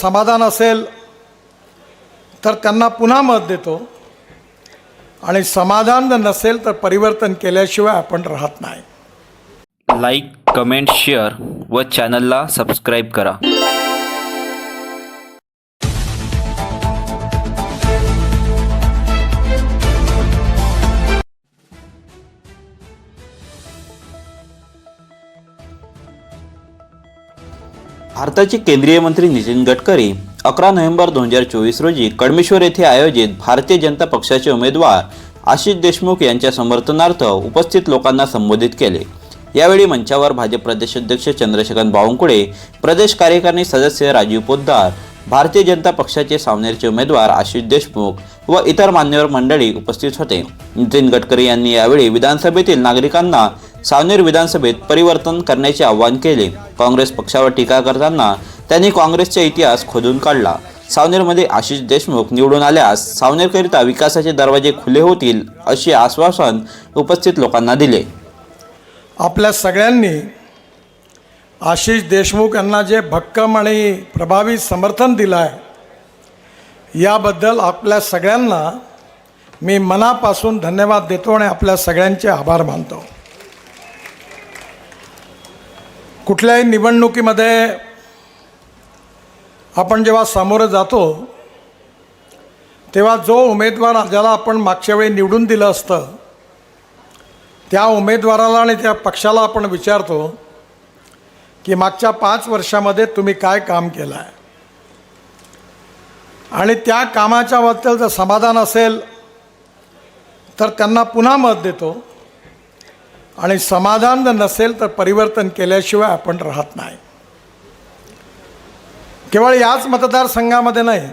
समाधान असेल तर त्यांना पुन्हा मत देतो. आणि समाधान जर नसेल तर परिवर्तन केल्याशिवाय आपण राहत नाही. लाईक कमेंट शेअर व चॅनलला सबस्क्राईब करा. भारताचे केंद्रीय मंत्री नितीन गडकरी अकरा नोव्हेंबर दोन हजार चोवीस रोजी कडमेश्वर येथे आयोजित भारतीय जनता पक्षाचे उमेदवार आशिष देशमुख यांच्या समर्थनार्थ उपस्थित लोकांना संबोधित केले. यावेळी मंचावर भाजप प्रदेशाध्यक्ष चंद्रशेखर बावनकुळे प्रदेश कार्यकारिणी सदस्य राजीव पोद्दार भारतीय जनता पक्षाचे सावनेरचे उमेदवार आशिष देशमुख व इतर मान्यवर मंडळी उपस्थित होते. नितीन गडकरी यांनी यावेळी विधानसभेतील नागरिकांना सावनेर विधानसभेत परिवर्तन करण्याचे आवाहन केले. काँग्रेस पक्षावर टीका करताना त्यांनी काँग्रेसचा इतिहास खोदून काढला. सावनेरमध्ये आशिष देशमुख निवडून आल्यास सावनेरकरिता विकासाचे दरवाजे खुले होतील असे आश्वासन उपस्थित लोकांना दिले. आपल्या सगळ्यांनी आशिष देशमुख यांना जे भक्कम आणि प्रभावी समर्थन दिलं आहे याबद्दल आपल्या सगळ्यांना मी मनापासून धन्यवाद देतो आणि आपल्या सगळ्यांचे आभार मानतो. कुठल्याही निवडणुकीमध्ये आपण जेव्हा सामोरं जातो तेव्हा जो उमेदवार ज्याला आपण मागच्या वेळी निवडून दिलं असतं त्या उमेदवाराला आणि त्या पक्षाला आपण विचारतो की मागच्या पाच वर्षामध्ये तुम्ही काय काम केलं आहे आणि त्या कामाच्याबद्दल जर समाधान असेल तर त्यांना पुन्हा मत देतो. आणि समाधान जर नसेल तर परिवर्तन केल्याशिवाय आपण राहत नाही. केवळ याच मतदारसंघामध्ये नाही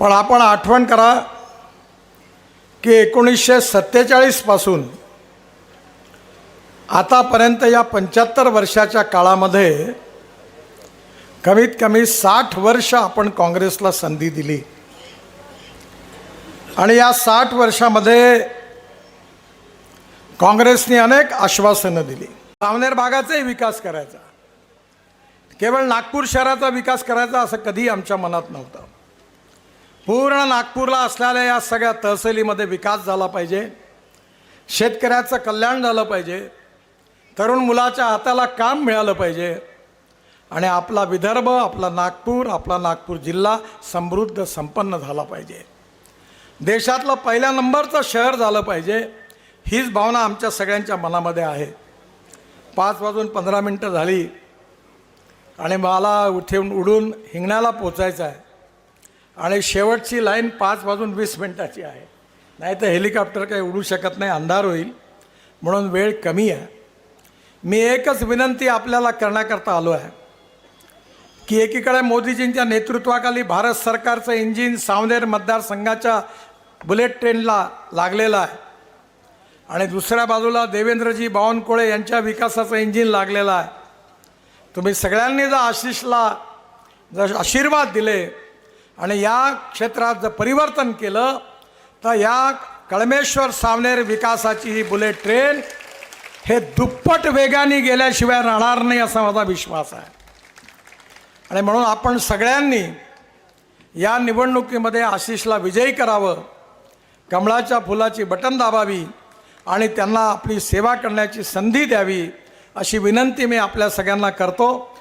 पण आपण आठवण करा की एकोणीसशे सत्तेचाळीसपासून आतापर्यंत या पंच्याहत्तर वर्षाच्या काळामध्ये कमीत कमी साठ वर्ष आपण काँग्रेसला संधी दिली. आणि या साठ वर्षामध्ये काँग्रेसने अनेक आश्वासनं दिली. सावनेर भागाचाही विकास करायचा. केवळ नागपूर शहराचा विकास करायचा असं कधी आमच्या मनात नव्हतं. पूर्ण नागपूरला असलेल्या या सगळ्या तहसीलीमध्ये विकास झाला पाहिजे. शेतकऱ्याचं कल्याण झालं पाहिजे. तरुण मुलाच्या हाताला काम मिळालं पाहिजे. आणि आपला विदर्भ आपला नागपूर आपला नागपूर जिल्हा समृद्ध संपन्न झाला पाहिजे. देशातलं पहिल्या नंबरचं शहर झालं पाहिजे. हीच भावना आमच्या सगळ्यांच्या मनामध्ये आहे. पाच वाजून पंधरा मिनटं झाली आणि मला उठून उडून हिंगण्याला पोचायचं आहे. आणि शेवटची लाईन पाच वाजून वीस मिनटाची आहे. नाही तर हेलिकॉप्टर काही उडू शकत नाही अंधार होईल. म्हणून वेळ कमी आहे. मी एकच विनंती आपल्याला करण्याकरता आलो आहे की एकीकडे मोदीजींच्या नेतृत्वाखाली भारत सरकारचं इंजिन सावनेर मतदारसंघाच्या बुलेट ट्रेनला लागलेलं आहे. आणि दुसऱ्या बाजूला देवेंद्रजी बावनकुळे यांच्या विकासाचं इंजिन लागलेलं आहे. तुम्ही सगळ्यांनी जर आशिषला जर आशीर्वाद दिले आणि या क्षेत्रात जर परिवर्तन केलं तर या कळमेश्वर सावनेर विकासाची ही बुलेट ट्रेन हे दुप्पट वेगाने गेल्याशिवाय राहणार नाही असा माझा विश्वास आहे. आणि म्हणून आपण सगळ्यांनी या निवडणुकीमध्ये आशिषला विजयी करावं कमळाच्या फुलाची बटन दाबावी आणि त्यांना आपली सेवा करण्याची संधी द्यावी अशी विनंती मी आपल्या सगळ्यांना करतो.